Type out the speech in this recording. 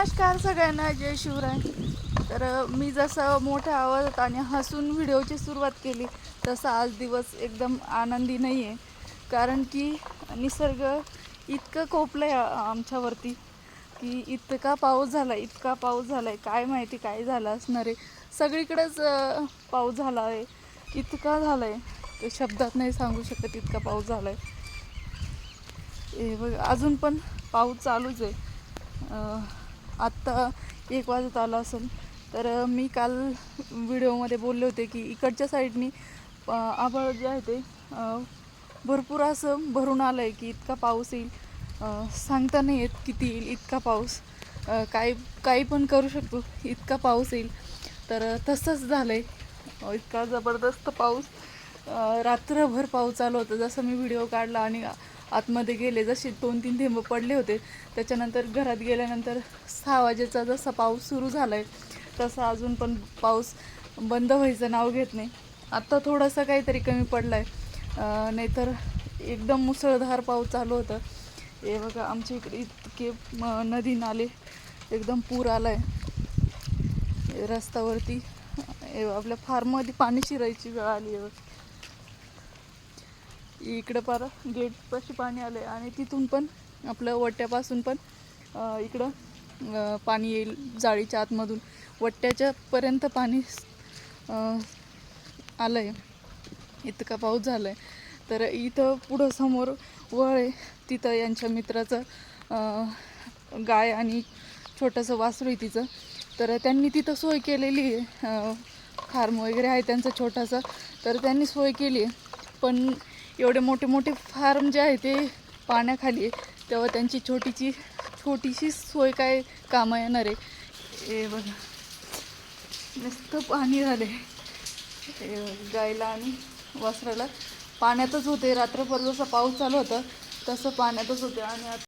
नमस्कार सगळ्यांना जय शिवराय. तर मी जसं मोठ्या आवाजात आणि हसून व्हिडिओची सुरुवात केली तसं आज दिवस एकदम आनंदी नाही आहे कारण की निसर्ग इतकं कोपलं आहे आमच्यावरती की इतका पाऊस झाला इतका पाऊस झाला आहे काय माहिती काय झालं असणार आहे. सगळीकडेच पाऊस झाला आहे. इतका झाला आहे ते शब्दात नाही सांगू शकत इतका पाऊस झाला आहे हे बघ अजून पण पाऊस चालूच आहे. आत्ता एक वाजत आला असेल तर मी काल व्हिडिओमध्ये बोलले होते की इकडच्या साईडनी आभाळ जे आहे ते भरपूर असं भरून आलं आहे की इतका पाऊस येईल. सांगता नाही येत किती येईल इतका पाऊस. काय काही काही पण करू शकतो इतका पाऊस येईल. तर तसंच झालं आहे इतका जबरदस्त पाऊस. रात्रभर पाऊस चालू होता. जसं मी व्हिडिओ काढला आणि आतमध्ये गेले जसे दोन तीन थेंब पडले होते. त्याच्यानंतर घरात गेल्यानंतर सहा वाजेचा जसा पाऊस सुरू झाला आहे तसा अजून पण पाऊस बंद व्हायचं नाव घेत नाही. आत्ता थोडासा काहीतरी कमी पडला आहे नाहीतर एकदम मुसळधार पाऊस चालू होतं. हे बघा आमच्या इकडे इतके नदी नाले एकदम पूर आला आहे रस्त्यावरती आपल्या फार्ममध्ये पाणी शिरायची वेळ आली आहे इकडं पार गेटपाशी पाणी आलं आहे आणि तिथून पण आपलं वट्ट्यापासून पण इकडं पाणी येईल जाळीच्या आतमधून. वट्ट्याच्या पर्यंत पाणी आलं आहे इतका पाऊस झाला आहे तर इथं पुढं समोर वळ आहे. तिथं यांच्या मित्राचं गाय आणि छोटंसं वासरू आहे तिचं. तर त्यांनी तिथं सोय केलेली आहे. फार्म वगैरे आहे त्यांचं छोटासा. तर त्यांनी सोय केली आहे. पण एवढे मोठे मोठे फार्म जे आहे ते पाण्याखाली आहे. तेव्हा त्यांची छोटीची छोटीशी सोय काय कामं येणार आहे. हे बघा. नुसतं पाणी झाले हे गायला आणि वासराला. पाण्यातच होते. रात्रभर जसा पाऊस चालू होता तसं पाण्यातच होते. आणि आता